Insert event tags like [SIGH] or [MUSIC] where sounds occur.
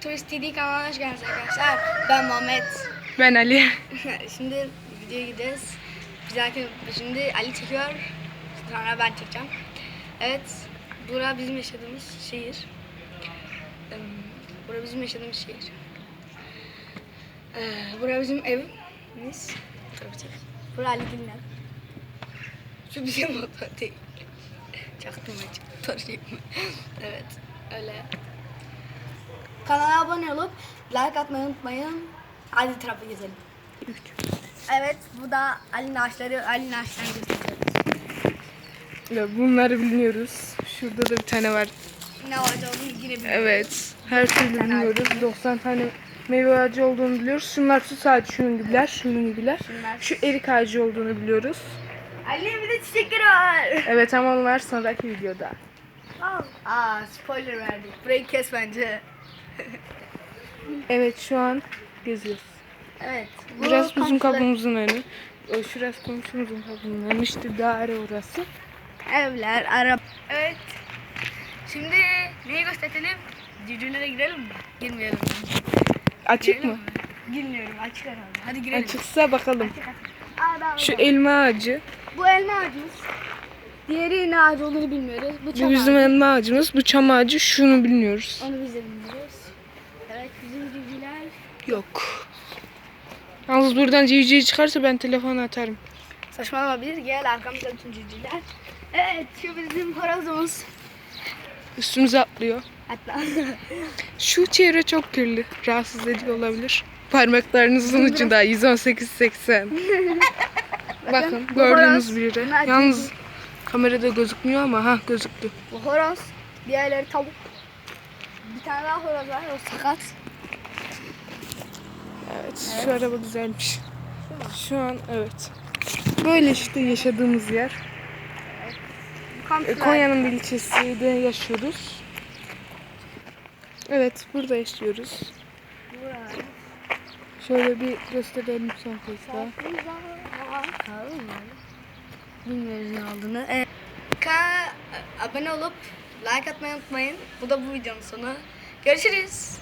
Turist TV kanalına hoş geldiniz arkadaşlar. Ben Muhammed. Ben Ali. [LAUGHS] şimdi videoya gideceğiz. Dahaki şimdi Ali çekiyor. Sonra ben çekeceğim. Evet. Bura bizim yaşadığımız şehir. Bura bizim yaşadığımız şehir. Ee, Bura bizim evimiz. Bura Ali Dinler. Şu bizim [LAUGHS] oda değil. Çaktım ben çaktım. evet. Öyle. Kanala abone olup like atmayı unutmayın. Hadi tarafa gezelim. Evet, bu da Ali Naşları, Ali gösteriyoruz. Ya bunları bilmiyoruz. Şurada da bir tane var. Ne olacağını yine bilmiyorum. Evet. Her türlü bilmiyoruz. 90 tane meyve ağacı olduğunu biliyoruz. Şunlar şu sadece şunun gibiler, şunun gibiler. Şunlar. Şu erik ağacı olduğunu biliyoruz. Ali bir de çiçekleri var. Evet ama onlar sonraki videoda. Aa, spoiler verdik. Burayı kes bence. Evet şu an geziyoruz. Evet. bu Biraz bizim komşular- kapımızın önü. O Şurası komşumuzun kapının önü. İşte daire orası. Evler, araba. Evet. Şimdi neyi gösterelim? Cücülere girelim mi? Girmeyelim. Açık Girelim mı? mi? Girmiyorum. Açık herhalde. Hadi girelim. Açıksa bakalım. Açık, açık. Daha Şu elma ağacı. Bu elma ağacımız. Diğeri ne ağacı olduğunu bilmiyoruz. Bu çam Bu bizim ağacı. elma ağacımız. Bu çam ağacı. Şunu bilmiyoruz. Onu biz de bilmiyoruz. Evet bizim cücüler. Yok. Yalnız buradan civciv çıkarsa ben telefonu atarım. Saçmalama bir gel arkamızda bütün cücüler. Evet şu bizim horozumuz. Üstümüze atlıyor. Hatta [LAUGHS] Şu çevre çok kirli. Rahatsız edici olabilir. Parmaklarınızın ucunda 118.80. [LAUGHS] Bakın bu gördüğünüz biri. Yalnız kamerada gözükmüyor ama ha gözüktü. bu horoz. Diğerleri tavuk. Bir tane daha horoz var o sakat. Evet, şu araba güzelmiş. Şu an evet. Böyle işte yaşadığımız yer. E, komşular. Konya'nın bir ilçesinde yaşıyoruz. Evet, burada yaşıyoruz. Burası. Şöyle bir gösterelim son kez daha. Bilmiyoruz ne olduğunu. Evet. Kanala abone olup like atmayı unutmayın. Bu da bu videonun sonu. Görüşürüz.